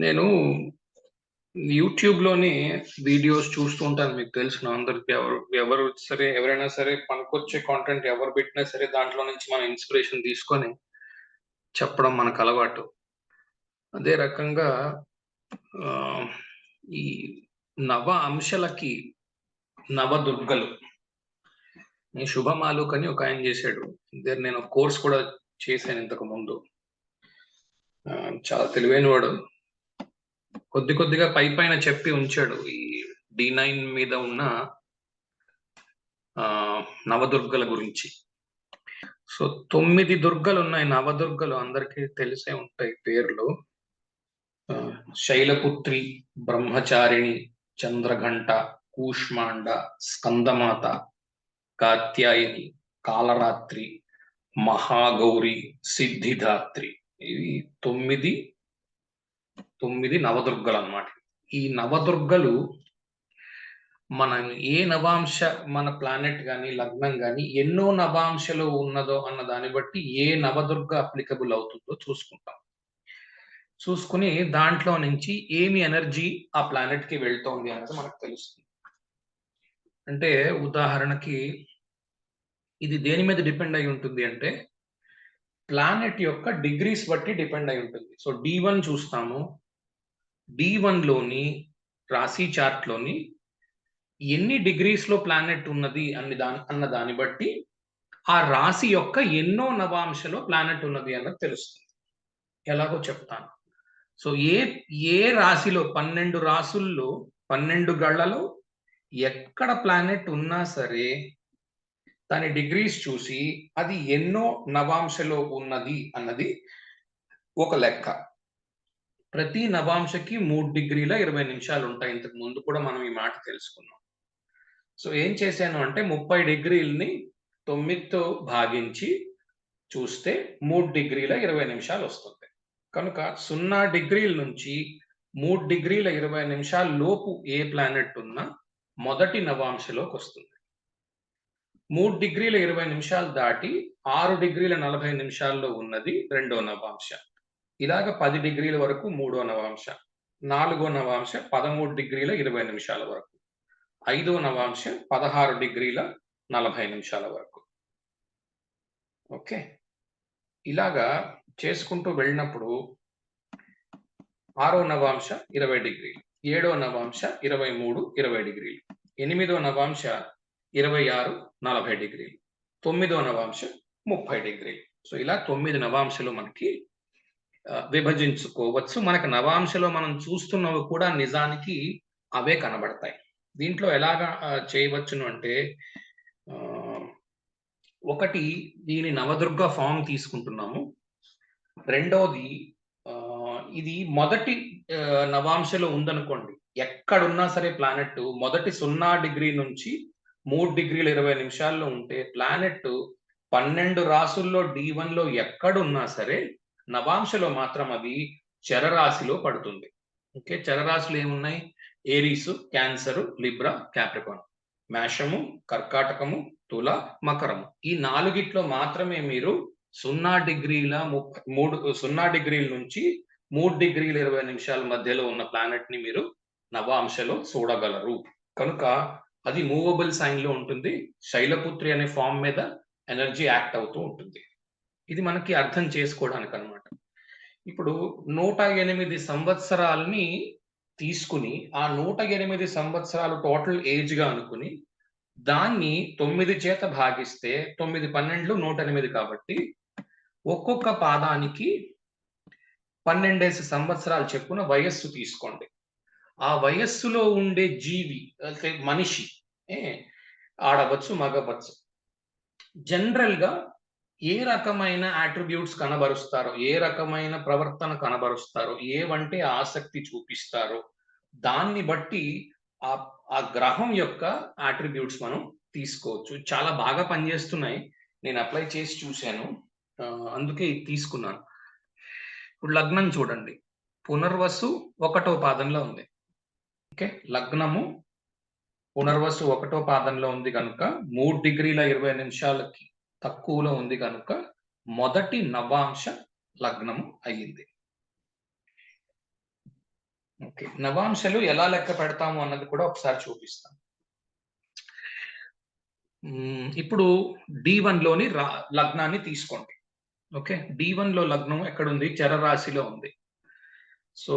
నేను యూట్యూబ్‌లోని వీడియోస్ చూస్తూ ఉంటాను. మీకు తెలిసిన అందరికి ఎవరు ఎవరు సరే ఎవరైనా సరే పనికొచ్చే కాంటెంట్ ఎవరు పెట్టినా సరే దాంట్లో నుంచి మనం ఇన్స్పిరేషన్ తీసుకొని చెప్పడం మనకు అలవాటు. అదే రకంగా ఈ నవ అంశలకి నవదుర్గలు. ఈ శుభమాలుక్ అని ఒక ఆయన చేశాడు. దగ్గర నేను కోర్స్ కూడా చేశాను ఇంతకు ముందు. చాలా తెలివైన వాడు కొద్ది కొద్దిగా పై పైన చెప్పి ఉంచాడు. ఈ డి9 మీద ఉన్న నవదుర్గల గురించి. సో తొమ్మిది దుర్గలు ఉన్నాయి నవదుర్గలు అందరికీ తెలిసే ఉంటాయి పేర్లు. శైలపుత్రి, బ్రహ్మచారిణి, చంద్రఘంట, కూష్మాండ, స్కందమాత, కాత్యాయని, కాలరాత్రి, మహాగౌరి, సిద్ధిదాత్రి. ఇవి తొమ్మిది నవదుర్గలు అనమాట ఈ నవదుర్గలు మనం ఏ నవాంశ మన ప్లానెట్ కానీ లగ్నం కానీ ఎన్నో నవాంశలు ఉన్నదో అన్న దాన్ని బట్టి ఏ నవదుర్గ అప్లికబుల్ అవుతుందో చూసుకుంటాం. చూసుకొని దాంట్లో నుంచి ఏమి ఎనర్జీ ఆ ప్లానెట్‌కి వెళ్తోంది అనేది మనకు తెలుస్తుంది. అంటే ఉదాహరణకి ఇది దేని మీద డిపెండ్ అయి ఉంటుంది అంటే ప్లానెట్ యొక్క డిగ్రీస్ బట్టి డిపెండ్ అయి ఉంటుంది. సో డి వన్ చూస్తాము. డి1లోని రాశి చార్ట్‌లోని ఎన్ని డిగ్రీస్‌లో ప్లానెట్ ఉన్నది అన్ని దాని అన్న దాన్ని బట్టి ఆ రాశి యొక్క ఎన్నో నవాంశలో ప్లానెట్ ఉన్నది అన్నది తెలుస్తుంది. ఎలాగో చెప్తాను. సో ఏ ఏ రాశిలో 12 రాసుల్లో 12 గళ్ళలో ఎక్కడ ప్లానెట్ ఉన్నా సరే దాని డిగ్రీస్ చూసి అది ఎన్నో నవాంశలో ఉన్నది అన్నది ఒక లెక్క. ప్రతి నవాంశకి మూడు డిగ్రీల 20 నిమిషాలు ఉంటాయి. ఇంతకు ముందు కూడా మనం ఈ మాట తెలుసుకున్నాం. సో ఏం చేశాను అంటే 30 డిగ్రీలని తొమ్మిదితో భాగించి చూస్తే మూడు డిగ్రీల 20 నిమిషాలు వస్తుంది. కనుక సున్నా డిగ్రీల నుంచి మూడు డిగ్రీల 20 నిమిషాల లోపు ఏ ప్లానెట్ ఉన్నా మొదటి నవాంశలోకి వస్తుంది. మూడు డిగ్రీల 20 నిమిషాలు దాటి ఆరు డిగ్రీల 40 నిమిషాల్లో ఉన్నది రెండో నవాంశ. ఇలాగ పది డిగ్రీల వరకు మూడో నవాంశ. నాలుగో నవాంశ 13 డిగ్రీల 20 నిమిషాల వరకు. ఐదో నవాంశ 16 డిగ్రీల 40 నిమిషాల వరకు. ఓకే. ఇలాగా చేసుకుంటూ వెళ్ళినప్పుడు ఆరో నవాంశ 20 డిగ్రీలు. ఏడో నవాంశ 23, 20 డిగ్రీలు. ఎనిమిదో నవాంశ 26, 40 డిగ్రీలు. తొమ్మిదో నవాంశ 30 డిగ్రీలు. సో ఇలా తొమ్మిది నవాంశలు మనకి విభజించుకోవచ్చు. మనకి నవాంశలో మనం చూస్తున్నవి కూడా నిజానికి అవే కనబడతాయి. దీంట్లో ఎలాగా చేయవచ్చును అంటే ఒకటి దీని నవదుర్గ ఫామ్ తీసుకుంటున్నాము. రెండోది ఇది మొదటి నవాంశలో ఉందనుకోండి. ఎక్కడున్నా సరే ప్లానెట్ మొదటి సున్నా డిగ్రీ నుంచి మూడు డిగ్రీల 20 నిమిషాల్లో ఉంటే ప్లానెట్ 12 రాసుల్లో డి1లో ఎక్కడున్నా సరే నవాంశలో మాత్రం అది చరరాశిలో పడుతుంది. ఓకే. చరరాశులు ఏమున్నాయి? ఏరీసు క్యాన్సర్, లిబ్రా, క్యాప్రికాన్ మేషము, కర్కాటకము, తుల, మకరము. ఈ నాలుగిట్లో మాత్రమే మీరు సున్నా డిగ్రీల మూడు సున్నా డిగ్రీల నుంచి మూడు డిగ్రీల 20 నిమిషాల మధ్యలో ఉన్న ప్లానెట్‌ని మీరు నవాంశలో చూడగలరు. కనుక అది మూవబుల్ సైన్‌లో ఉంటుంది. శైలపుత్రి అనే ఫామ్ మీద ఎనర్జీ యాక్ట్ అవుతూ ఉంటుంది. ఇది మనకి అర్థం చేసుకోవడానికి అనమాట ఇప్పుడు 108 సంవత్సరాల్ని తీసుకుని ఆ 108 సంవత్సరాలు టోటల్ ఏజ్‌గా అనుకుని దాన్ని తొమ్మిది చేత భాగిస్తే 9, 12 108 కాబట్టి ఒక్కొక్క పాదానికి 12 సంవత్సరాలు చెప్పున వయస్సు తీసుకోండి. ఆ వయస్సులో ఉండే జీవి అంటే మనిషి ఆడవచ్చు, మగవచ్చు. జనరల్‌గా ఏ రకమైన అట్రిబ్యూట్స్ కనబరుస్తారో, ఏ రకమైన ప్రవర్తన కనబరుస్తారో, ఏవంటే ఆసక్తి చూపిస్తారో దాన్ని బట్టి ఆ ఆ గ్రహం యొక్క అట్రిబ్యూట్స్ మనం తీసుకోవచ్చు. చాలా బాగా పనిచేస్తున్నాయి. నేను అప్లై చేసి చూసాను. అందుకే ఇది తీసుకున్నాను. ఇప్పుడు లగ్నం చూడండి. పునర్వసు ఒకటో పాదంలో ఉంది. ఓకే. లగ్నము పునర్వసు ఒకటో పాదంలో ఉంది కనుక మూడు డిగ్రీల 20 నిమిషాలకి తక్కువలో ఉంది కనుక మొదటి నవాంశ లగ్నము అయ్యింది. ఓకే నవాంశలు ఎలా లెక్క పెడతాము అన్నది కూడా ఒకసారి చూపిస్తాం ఇప్పుడు డి లోని రా లగ్నాన్ని తీసుకోండి. ఓకే డి లో లగ్నం ఎక్కడుంది? చరరాశిలో ఉంది. సో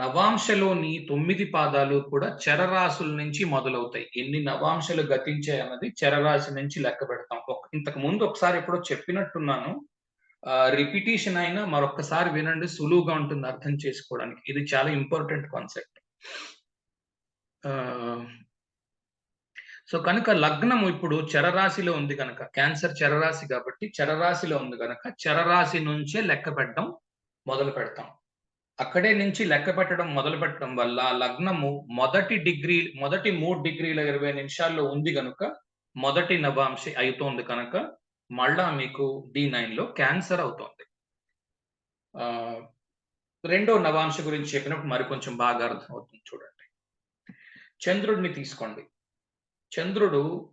నవాంశలోని తొమ్మిది పాదాలు కూడా చరరాశుల నుంచి మొదలవుతాయి. ఎన్ని నవాంశలు గతించాయి అన్నది చరరాశి నుంచి లెక్క పెడతాం. ఇంతకు ముందు ఒకసారి ఎప్పుడో చెప్పినట్టున్నాను. రిపిటేషన్ అయినా మరొకసారి వినండి సులువుగా ఉంటుంది అర్థం చేసుకోవడానికి. ఇది చాలా ఇంపార్టెంట్ కాన్సెప్ట్ సో కనుక లగ్నం ఇప్పుడు చరరాశిలో ఉంది కనుక క్యాన్సర్ చరరాశి కాబట్టి చరరాశిలో ఉంది కనుక చరరాశి నుంచే లెక్క పెట్టడం మొదలు పెడతాం. అక్కడే నుంచి లెక్క పెట్టడం మొదలు పెట్టడం వల్ల లగ్నము మొదటి డిగ్రీ మొదటి మూడు డిగ్రీల ఇరవై నిమిషాల్లో ఉంది కనుక మొదటి నవాంశి అవుతోంది కనుక మళ్ళా మీకు డి నైన్లో క్యాన్సర్ అవుతోంది. ఆ, రెండో నవాంశ గురించి చెప్పినప్పుడు మరి కొంచెం బాగా అర్థం అవుతుంది చూడండి. చంద్రుడిని తీసుకోండి. చంద్రుడు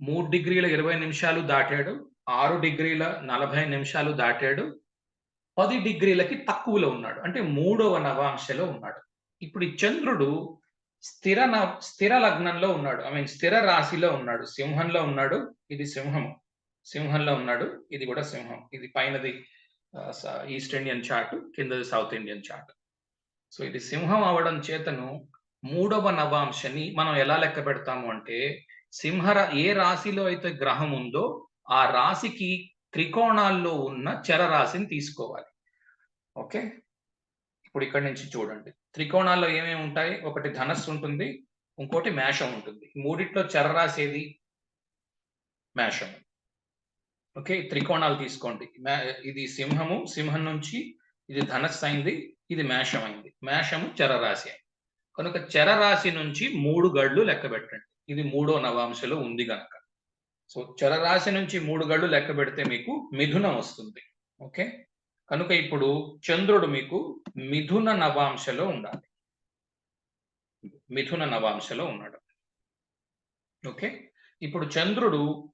మూడు డిగ్రీల ఇరవై నిమిషాలు దాటాడు ఆరు డిగ్రీల నలభై నిమిషాలు దాటాడు పది డిగ్రీలకి తక్కువలో ఉన్నాడు. అంటే మూడవ నవాంశలో ఉన్నాడు. ఇప్పుడు ఈ చంద్రుడు స్థిర స్థిర లగ్నంలో ఉన్నాడు. ఐ మీన్ స్థిర రాశిలో ఉన్నాడు. సింహంలో ఉన్నాడు. ఇది సింహం. సింహంలో ఉన్నాడు. ఇది కూడా సింహం. ఇది పైనది ఈస్ట్ ఇండియన్ చార్ట్ కిందది సౌత్ ఇండియన్ చార్ట్. సో ఇది సింహం అవడం చేతను మూడవ నవాంశని మనం ఎలా లెక్క పెడతాము అంటే సింహర ఏ రాశిలో అయితే గ్రహం ఉందో ఆ రాశికి త్రికోణాల్లో ఉన్న చరరాశిని తీసుకోవాలి. ఓకే? ఇప్పుడు ఇక్కడ నుంచి చూడండి. త్రికోణాల్లో ఏమేమి ఉంటాయి? ఒకటి ధనస్సు ఉంటుంది ఇంకోటి మేషం ఉంటుంది. మూడిట్లో చరరాశి ఏది? మేషం. ఓకే? త్రికోణాలు తీసుకోండి. మే- ఇది సింహము సింహం నుంచి ఇది ధనస్సు అయింది ఇది మేషం అయింది. మేషము చరరాశి అయింది. కనుక చరరాశి నుంచి మూడు గళ్ళు లెక్క పెట్టండి. ఇది మూడో నవాంశలో ఉంది కనుక సో చరరాశి నుంచి మూడు గళ్ళు లెక్క పెడితే మీకు మిథునం వస్తుంది. ఓకే? కనుక ఇప్పుడు చంద్రుడు మీకు మిథున నవాంశలో ఉండాలి. మిథున నవాంశలో ఉన్నాడు. ఓకే? ఇప్పుడు చంద్రుడు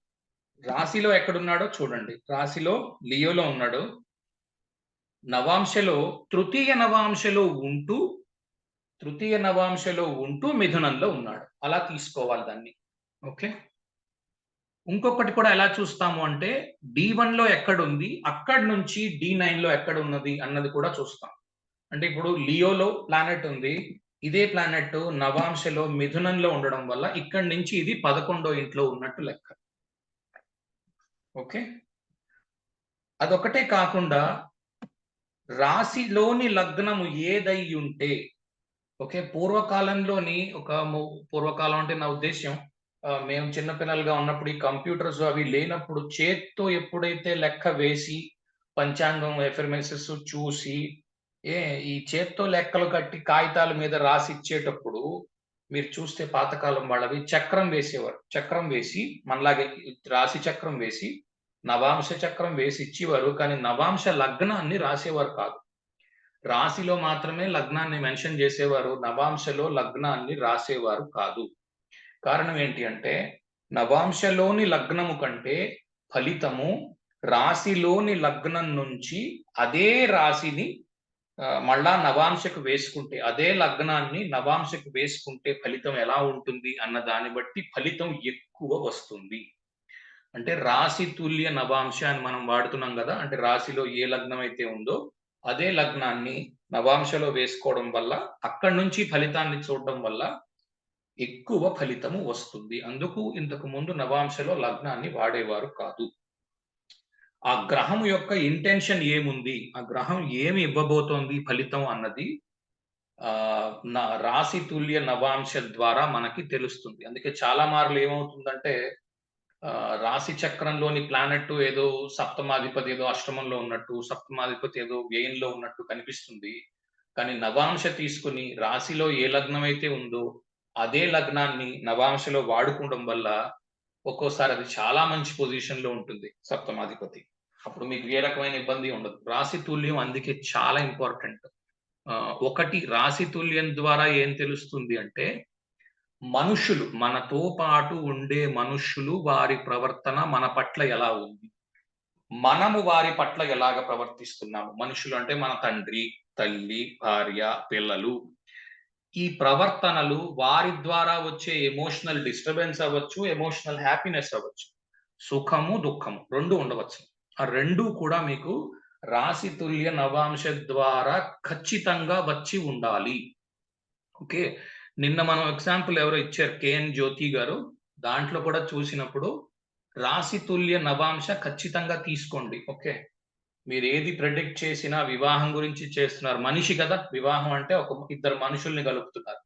రాశిలో ఎక్కడున్నాడో చూడండి. రాశిలో లియోలో ఉన్నాడు. నవాంశలో తృతీయ నవాంశలో ఉంటూ తృతీయ నవాంశలో ఉంటూ మిథునంలో ఉన్నాడు. అలా తీసుకోవాలి దాన్ని. ఓకే? ఇంకొకటి కూడా ఎలా చూస్తాము అంటే డి వన్లో ఎక్కడుంది? అక్కడి నుంచి డి నైన్లో ఎక్కడ ఉన్నది అన్నది కూడా చూస్తాం. అంటే ఇప్పుడు లియోలో ప్లానెట్ ఉంది. ఇదే ప్లానెట్ నవాంశలో మిథునంలో ఉండడం వల్ల ఇక్కడి నుంచి ఇది పదకొండో ఇంట్లో ఉన్నట్టు లెక్క. ఓకే? అదొకటే కాకుండా రాశిలోని లగ్నము ఏదై ఉంటే ఓకే పూర్వకాలంలోని ఒక పూర్వకాలం అంటే నా ఉద్దేశం మేము చిన్నపిల్లలుగా ఉన్నప్పుడు ఈ కంప్యూటర్స్ అవి లేనప్పుడు చేత్తో ఎప్పుడైతే లెక్క వేసి పంచాంగం ఎఫర్మెసెస్ చూసి ఏ ఈ చేత్తో లెక్కలు కట్టి కాగితాల మీద రాసి ఇచ్చేటప్పుడు మీరు చూస్తే పాతకాలం వాళ్ళవి చక్రం వేసేవారు. చక్రం వేసి మనలాగే రాశి చక్రం వేసి నవాంశ చక్రం వేసి ఇచ్చేవారు. కానీ నవాంశ లగ్నాన్ని రాసేవారు కాదు. రాశిలో మాత్రమే లగ్నాన్ని మెన్షన్ చేసేవారు. నవాంశలో లగ్నాన్ని రాసేవారు కాదు. కారణం ఏంటి అంటే నవాంశలోని లగ్నము కంటే ఫలితము రాశిలోని లగ్నం నుంచి అదే రాశిని మళ్ళా నవాంశకు వేసుకుంటే అదే లగ్నాన్ని నవాంశకు వేసుకుంటే ఫలితం ఎలా ఉంటుంది అన్న దాన్ని బట్టి ఫలితం ఎక్కువ వస్తుంది. అంటే రాశి తుల్య నవాంశ అని మనం వాడుతున్నాం కదా అంటే రాశిలో ఏ లగ్నం అయితే ఉందో అదే లగ్నాన్ని నవాంశలో వేసుకోవడం వల్ల అక్కడి నుంచి ఫలితాన్ని చూడడం వల్ల ఎక్కువ ఫలితము వస్తుంది. అందుకు ఇంతకు ముందు నవాంశలో లగ్నాన్ని వాడేవారు కాదు. ఆ గ్రహం యొక్క ఇంటెన్షన్ ఏముంది? ఆ గ్రహం ఏమి ఇవ్వబోతోంది ఫలితం అన్నది ఆ నా రాశి తుల్య నవాంశ ద్వారా మనకి తెలుస్తుంది. అందుకే చాలా మార్లు ఏమవుతుందంటే ఆ, రాశి చక్రంలోని ప్లానెట్ ఏదో సప్తమాధిపతి ఏదో అష్టమంలో ఉన్నట్టు సప్తమాధిపతి ఏదో వ్యయంలో ఉన్నట్టు కనిపిస్తుంది. కానీ నవాంశ తీసుకుని రాశిలో ఏ లగ్నం అయితే ఉందో అదే లగ్నాన్ని నవాంశలో వాడుకోవడం వల్ల ఒక్కోసారి అది చాలా మంచి పొజిషన్లో ఉంటుంది సప్తమాధిపతి. అప్పుడు మీకు ఏ రకమైన ఇబ్బంది ఉండదు. రాశి తుల్యం అందుకే చాలా ఇంపార్టెంట్ ఒకటి రాశి తుల్యం ద్వారా ఏం తెలుస్తుంది అంటే మనుషులు మనతో పాటు ఉండే మనుషులు వారి ప్రవర్తన మన పట్ల ఎలా ఉంది? మనము వారి పట్ల ఎలాగ ప్రవర్తిస్తున్నాము? మనుషులు అంటే మన తండ్రి తల్లి భార్య పిల్లలు ఈ ప్రవర్తనలు వారి ద్వారా వచ్చే ఎమోషనల్ డిస్టర్బెన్స్ అవ్వచ్చు ఎమోషనల్ హ్యాపీనెస్ అవ్వచ్చు. సుఖము దుఃఖము రెండు ఉండవచ్చు. ఆ రెండు కూడా మీకు రాశి తుల్య నవాంశ ద్వారా ఖచ్చితంగా వచ్చి ఉండాలి. ఓకే? నిన్న మనం ఎగ్జాంపుల్ ఎవరో ఇచ్చారు కేఎన్ జ్యోతి గారు. దాంట్లో కూడా చూసినప్పుడు రాశి తుల్య నవాంశ ఖచ్చితంగా తీసుకోండి. ఓకే? మీరు ఏది ప్రెడిక్ట్ చేసినా వివాహం గురించి చేస్తున్నారు. మనిషి కదా వివాహం అంటే ఒక ఇద్దరు మనుషుల్ని కలుపుతున్నారు.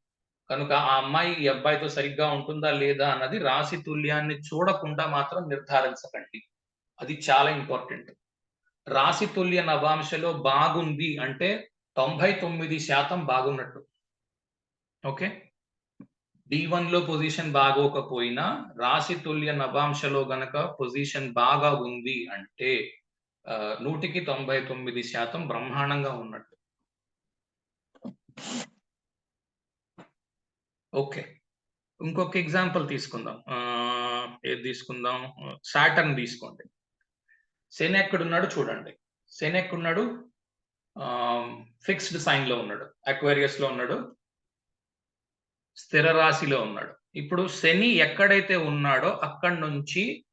కనుక ఆ అమ్మాయి ఈ అబ్బాయితో సరిగ్గా ఉంటుందా లేదా అన్నది రాశి తుల్యాన్ని చూడకుండా మాత్రం నిర్ధారించకండి. అది చాలా ఇంపార్టెంట్ రాశి తుల్య నవాంశలో బాగుంది అంటే తొంభై తొమ్మిది శాతం బాగున్నట్టు. ఓకే? డి వన్లో పొజిషన్ బాగోకపోయినా రాశి తుల్య నవాంశలో గనక పొజిషన్ బాగా ఉంది అంటే నూటికి తొంభై తొమ్మిది శాతం బ్రహ్మాండంగా ఉన్నట్టు. ఓకే. ఇంకొక ఎగ్జాంపుల్ తీసుకుందాం. ఆ, ఏది తీసుకుందాం? సాటర్న్ తీసుకోండి. శని ఎక్కడున్నాడు చూడండి. శని ఎక్కడున్నాడు? ఫిక్స్డ్ సైన్లో ఉన్నాడు. అక్వేరియస్లో ఉన్నాడు. స్థిర రాశిలో ఉన్నాడు. ఇప్పుడు శని ఎక్కడైతే ఉన్నాడో అక్కడి నుంచి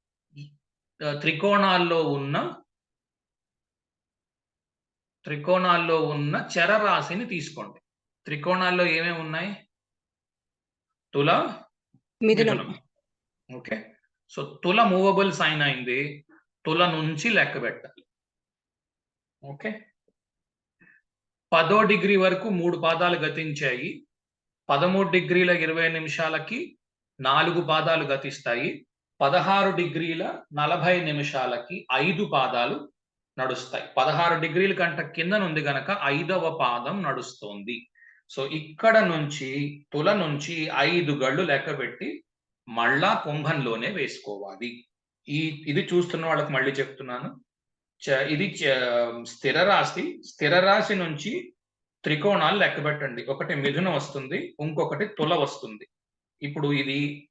త్రికోణాల్లో ఉన్న త్రికోణాల్లో ఉన్న చరరాశిని తీసుకోండి. త్రికోణాల్లో ఏమేమి ఉన్నాయి? తుల మిథునం. ఓకే. సో తుల మూవబుల్ సైన్ అయింది. తుల నుంచి లెక్క పెట్టాలి. ఓకే. పదో డిగ్రీ వరకు మూడు పాదాలు గతించాయి. పదమూడు డిగ్రీల ఇరవై నిమిషాలకి నాలుగు పాదాలు గతిస్తాయి. పదహారు డిగ్రీల నలభై నిమిషాలకి ఐదు పాదాలు నడుస్తాయి. పదహారు డిగ్రీల కంట కింద నుండి గనక ఐదవ పాదం నడుస్తోంది. సో ఇక్కడ నుంచి తుల నుంచి ఐదు గళ్ళు లెక్క పెట్టి మళ్ళా కుంభంలోనే వేసుకోవాలి. ఈ ఇది చూస్తున్న వాళ్ళకి మళ్ళీ చెప్తున్నాను. చ- ఇది చ- స్థిర రాశి స్థిర రాశి నుంచి త్రికోణాలు లెక్క పెట్టండి. ఒకటి మిథున వస్తుంది ఇంకొకటి తుల వస్తుంది. ఇప్పుడు ఇది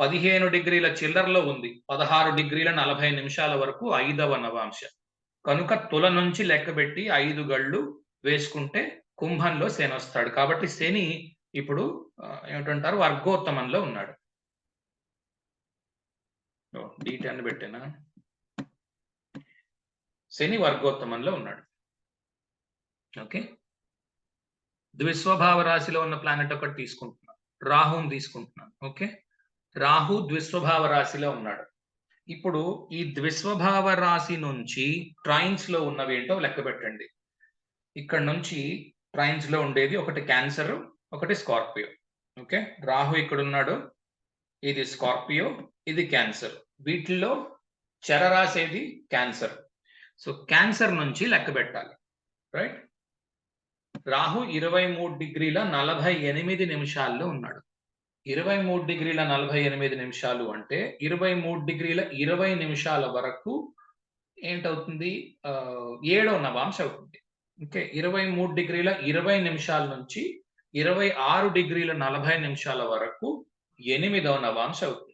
పదిహేను డిగ్రీల చిల్లరలో ఉంది. పదహారు డిగ్రీల నలభై నిమిషాల వరకు ఐదవ నవాంశ. కనుక తుల నుంచి లెక్క పెట్టి ఐదు గళ్ళు వేసుకుంటే కుంభంలో శని వస్తాడు. కాబట్టి శని ఇప్పుడు ఏమిటంటారు? వర్గోత్తమంలో ఉన్నాడు. డి టెన్ పెట్టినా? శని వర్గోత్తమంలో ఉన్నాడు. ఓకే. ద్విస్వభావ రాశిలో ఉన్న ప్లానెట్ ఒకటి తీసుకుంటున్నాను. రాహుని తీసుకుంటున్నాను. ఓకే. రాహు ద్విస్వభావ రాశిలో ఉన్నాడు. ఇప్పుడు ఈ ద్విస్వభావ రాశి నుంచి ట్రైన్స్లో ఉన్నవి ఏంటో లెక్క పెట్టండి. ఇక్కడ నుంచి ట్రైన్స్లో ఉండేది ఒకటి క్యాన్సర్ ఒకటి స్కార్పియో. ఓకే? రాహు ఇక్కడ ఉన్నాడు ఇది స్కార్పియో ఇది క్యాన్సర్. వీటిల్లో రాసేది క్యాన్సర్. సో క్యాన్సర్ నుంచి లెక్క పెట్టాలి. రైట్? రాహు ఇరవై మూడు డిగ్రీల నలభై ఎనిమిది నిమిషాల్లో ఉన్నాడు. ఇరవై మూడు డిగ్రీల నలభై ఎనిమిది నిమిషాలు అంటే ఇరవై మూడు డిగ్రీల ఇరవై నిమిషాల వరకు ఏంటవుతుంది? ఏడో నవాంశ అవుతుంది. ఓకే ఇరవై మూడు డిగ్రీల ఇరవై నిమిషాల నుంచి ఇరవై ఆరు డిగ్రీల నలభై నిమిషాల వరకు ఎనిమిదవ నవాంశ అవుతుంది.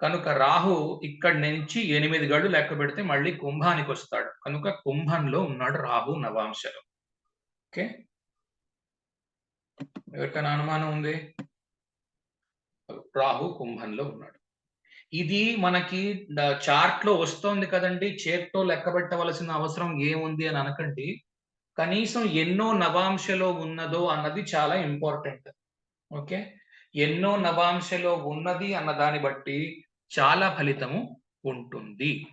కనుక రాహు ఇక్కడి నుంచి ఎనిమిది గడు లెక్క పెడితే మళ్ళీ కుంభానికి వస్తాడు. కనుక కుంభంలో ఉన్నాడు రాహు నవాంశలో. ఓకే? ఎవరికైనా అనుమానం ఉంది? రాహు కుంభంలో ఉన్నాడు. ఇది మనకి చార్ట్లో వస్తోంది కదండి. చేత్తో లెక్క పెట్టవలసిన అవసరం ఏముంది అని అనకండి. కనీసం ఎన్నో నవాంశలో ఉన్నదో అన్నది చాలా ఇంపార్టెంట్. ఓకే? ఎన్నో నవాంశలో ఉన్నది అన్న దాన్ని బట్టి చాలా ఫలితము ఉంటుంది.